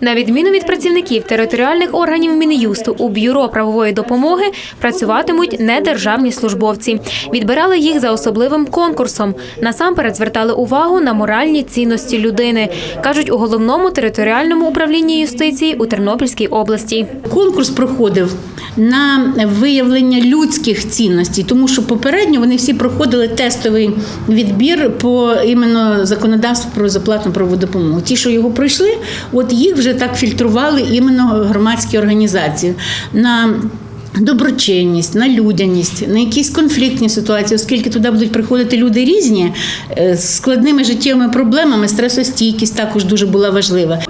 На відміну від працівників територіальних органів Мін'юсту у бюро правової допомоги працюватимуть недержавні службовці. Відбирали їх за особливим конкурсом. Насамперед звертали увагу на моральні цінності людини, кажуть у головному територіальному управлінні юстиції у Тернопільській області. Конкурс проходив на виявлення людських цінностей, тому що попередньо вони всі проходили тестовий відбір по іменно законодавству про безоплатну правову допомогу. Ті, що його пройшли, от їх вже так фільтрували іменно громадські організації на доброчинність, на людяність, на якісь конфліктні ситуації, оскільки туди будуть приходити люди різні е, з складними життєвими проблемами, стресостійкість також дуже була важлива.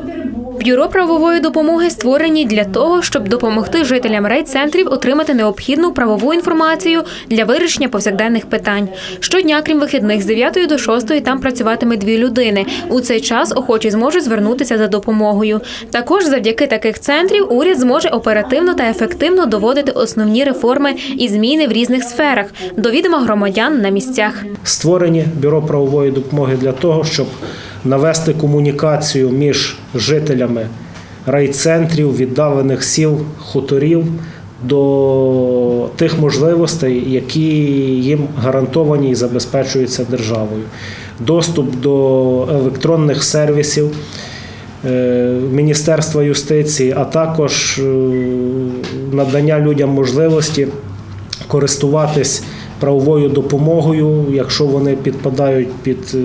Бюро правової допомоги створені для того, щоб допомогти жителям райцентрів отримати необхідну правову інформацію для вирішення повсякденних питань. Щодня, крім вихідних, з 9 до 6 там працюватиме дві людини. У цей час охочі зможуть звернутися за допомогою. Також завдяки таких центрів уряд зможе оперативно та ефективно доводити основні реформи і зміни в різних сферах до відома громадян на місцях. Створені бюро правової допомоги для того, щоб навести комунікацію між жителями райцентрів, віддалених сіл, хуторів до тих можливостей, які їм гарантовані і забезпечуються державою. Доступ до електронних сервісів. е, Міністерства юстиції, а також е, надання людям можливості користуватись правовою допомогою, якщо вони підпадають під е,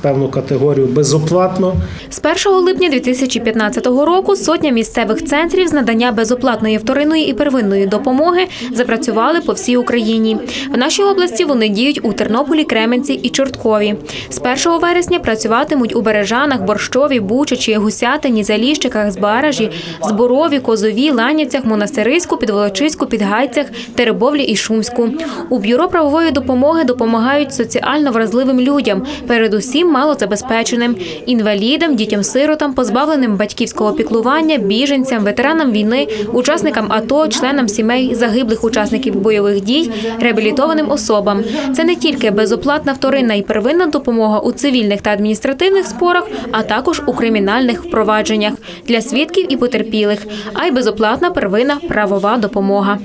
певну категорію безоплатно. З 1 липня 2015 року сотня місцевих центрів з надання безоплатної вторинної і первинної допомоги запрацювали по всій Україні. В нашій області вони діють у Тернополі, Кременці і Чорткові. З 1 вересня працюватимуть у Бережанах, Борщові, Бучачі, Гусятині, Заліщиках, Збаражі, Зборові, Козові, Ланяцях, Монастириську, Підволочиську, Підгайцях, Теребовлі і Шумську. У бюро правової допомоги допомагають соціально вразливим людям, передусім малозабезпеченим, інвалідам, дітям-сиротам, позбавленим батьківського піклування, біженцям, ветеранам війни, учасникам АТО, членам сімей загиблих учасників бойових дій, реабілітованим особам. Це не тільки безоплатна вторинна і первинна допомога у цивільних та адміністративних спорах, а також у кримінальних впровадженнях для свідків і потерпілих, а й безоплатна первинна правова допомога.